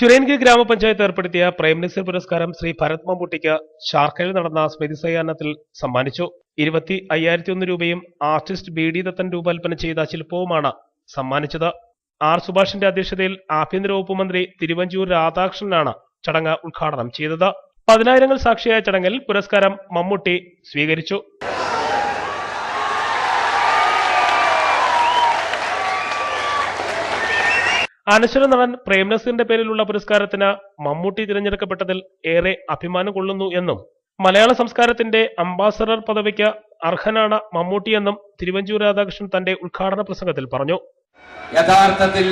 ചിറയൻകി ഗ്രാമപഞ്ചായത്ത് ഏർപ്പെടുത്തിയ മിനിസ്റ്റർ പുരസ്കാരം ശ്രീ ഭരത് മമ്മൂട്ടിക്ക് ഷാർക്കയിൽ നടന്ന സ്മൃതി സയാനത്തിൽ സമ്മാനിച്ചു. ഇരുപത്തി അയ്യായിരത്തി ഒന്ന് രൂപയും ആർട്ടിസ്റ്റ് ബി ഡി ദത്തൻ രൂപകൽപ്പന ചെയ്ത ശില്പവുമാണ് സമ്മാനിച്ചത്. ആർ സുഭാഷിന്റെ അധ്യക്ഷതയിൽ ആഭ്യന്തര വകുപ്പ് മന്ത്രി തിരുവഞ്ചൂർ രാധാകൃഷ്ണനാണ് ചടങ്ങ് ഉദ്ഘാടനം ചെയ്തത്. പതിനായിരങ്ങൾ സാക്ഷിയായ ചടങ്ങിൽ പുരസ്കാരം മമ്മൂട്ടി സ്വീകരിച്ചു. അനശ്വര നടൻ പ്രേംനസീറിന്റെ പേരിലുള്ള പുരസ്കാരത്തിന് മമ്മൂട്ടി തിരഞ്ഞെടുക്കപ്പെട്ടതിൽ ഏറെ അഭിമാനം കൊള്ളുന്നു എന്നും മലയാള സംസ്കാരത്തിന്റെ അംബാസഡർ പദവിക്ക് അർഹനാണ് മമ്മൂട്ടിയെന്നും തിരുവഞ്ചൂർ രാധാകൃഷ്ണൻ തന്റെ ഉദ്ഘാടന പ്രസംഗത്തിൽ പറഞ്ഞു. യഥാർത്ഥത്തിൽ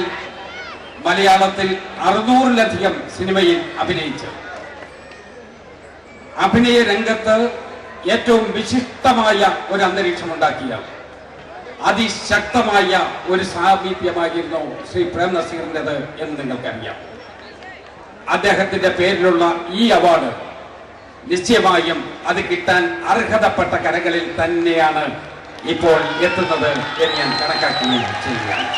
മലയാളത്തിൽ അറുന്നൂറിലധികം സിനിമയിൽ അഭിനയിച്ചു അഭിനയ രംഗത്ത് ഏറ്റവും വിശിഷ്ടമായ ഒരു അന്തരീക്ഷം ഉണ്ടാക്കിയ അതിശക്തമായ ഒരു സാമീപ്യമായിരുന്നു ശ്രീ പ്രേം നസീറിന്റെത് എന്ന് നിങ്ങൾക്കറിയാം. അദ്ദേഹത്തിന്റെ പേരിലുള്ള ഈ അവാർഡ് നിശ്ചയമായും അത് കിട്ടാൻ അർഹതപ്പെട്ട കരകളിൽ തന്നെയാണ് ഇപ്പോൾ എത്തുന്നത് എന്ന് ഞാൻ കണക്കാക്കുകയും ചെയ്യുകയാണ്.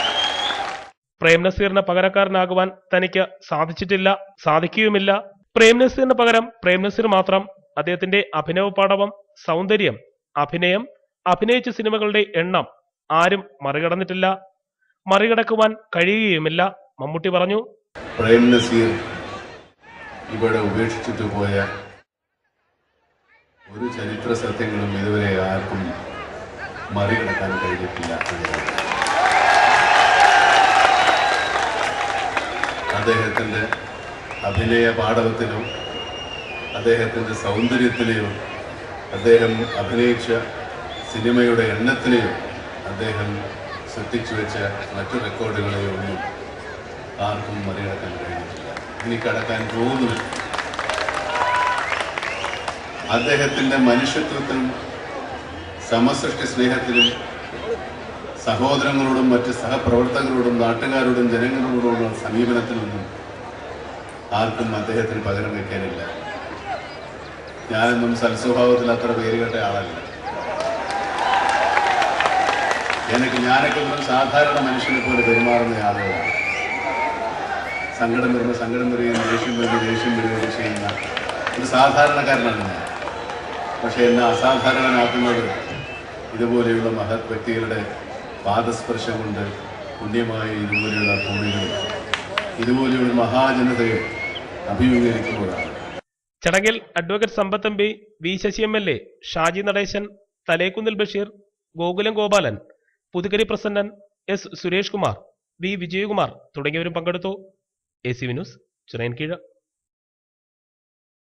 പ്രേംനസീറിന് പകരക്കാരനാകുവാൻ തനിക്ക് സാധിച്ചിട്ടില്ല സാധിക്കുകയുമില്ല. പ്രേംനസീറിന് പകരം പ്രേംനസീർ മാത്രം അദ്ദേഹത്തിന്റെ അഭിനവ പാടവം സൗന്ദര്യം അഭിനയം അഭിനയിച്ച സിനിമകളുടെ എണ്ണം ആരും മറികടന്നിട്ടില്ല. മറികടക്കുവാൻ കഴിയുകയുമില്ല. മമ്മൂട്ടി പറഞ്ഞു. പ്രേം നസീർ ഇവിടെ ഉപേക്ഷിച്ചിട്ട് പോയ ഒരു ചരിത്ര സത്യങ്ങളും ഇതുവരെ ആർക്കും മറികടക്കാൻ കഴിഞ്ഞിട്ടില്ല. അദ്ദേഹത്തിന്റെ അഭിനയ പാഠവത്തിലും അദ്ദേഹത്തിന്റെ സൗന്ദര്യത്തിലെയും അദ്ദേഹം അഭിനയിച്ച സിനിമയുടെ എണ്ണത്തിലെയോ അദ്ദേഹം സൃഷ്ടിച്ചു വെച്ച മറ്റു റെക്കോർഡുകളെ ഒന്നും ആർക്കും മറികടക്കാൻ കഴിഞ്ഞിട്ടില്ല. ഇനി കടക്കാൻ പോകുന്നുമില്ല അദ്ദേഹത്തിന്റെ മനുഷ്യത്വത്തിനും സമസൃഷ്ടി സ്നേഹത്തിലും സഹോദരങ്ങളോടും മറ്റ് സഹപ്രവർത്തകരോടും നാട്ടുകാരോടും ജനങ്ങളോടുള്ള സമീപനത്തിലൊന്നും ആർക്കും അദ്ദേഹത്തിന് പകരം വയ്ക്കാനില്ല. ഞാനൊന്നും സൽസ്വഭാവത്തിൽ അത്ര പേരുകെട്ട ആളല്ല. എനിക്ക് ഞാനൊക്കെ ഒരു സാധാരണ മനുഷ്യനെ പോലെ പെരുമാറുന്ന ആളുകളാണ്. സങ്കടം വരുമ്പോൾ സങ്കടം വരികയും ദേഷ്യം വരുമ്പോൾ ദേഷ്യം വരികയും ചെയ്യുന്ന ഒരു സാധാരണക്കാരനാണ് ഞാൻ. പക്ഷേ എന്നെ അസാധാരണനാക്കുന്നത് ഇതുപോലെയുള്ള മഹത് വ്യക്തികളുടെ പാദസ്പർശം കൊണ്ട് പുണ്യമായ ഇതുപോലെയുള്ള ഭൂമികളും ഇതുപോലെയുള്ള മഹാജനതയെ അഭിമുഖീകരിക്കുമ്പോഴാണ്. ചടങ്ങിൽ advocate സമ്പത്തമ്പി V Sasi M L A Shaji Natesan Thalekunnil Basheer Gokulam Gopalan Puthukkari Prasannan S Suresh Kumar V Vijayakumar തുടങ്ങിയവരും പങ്കെടുത്തു. A C Vinoos Chirayinkeezhu.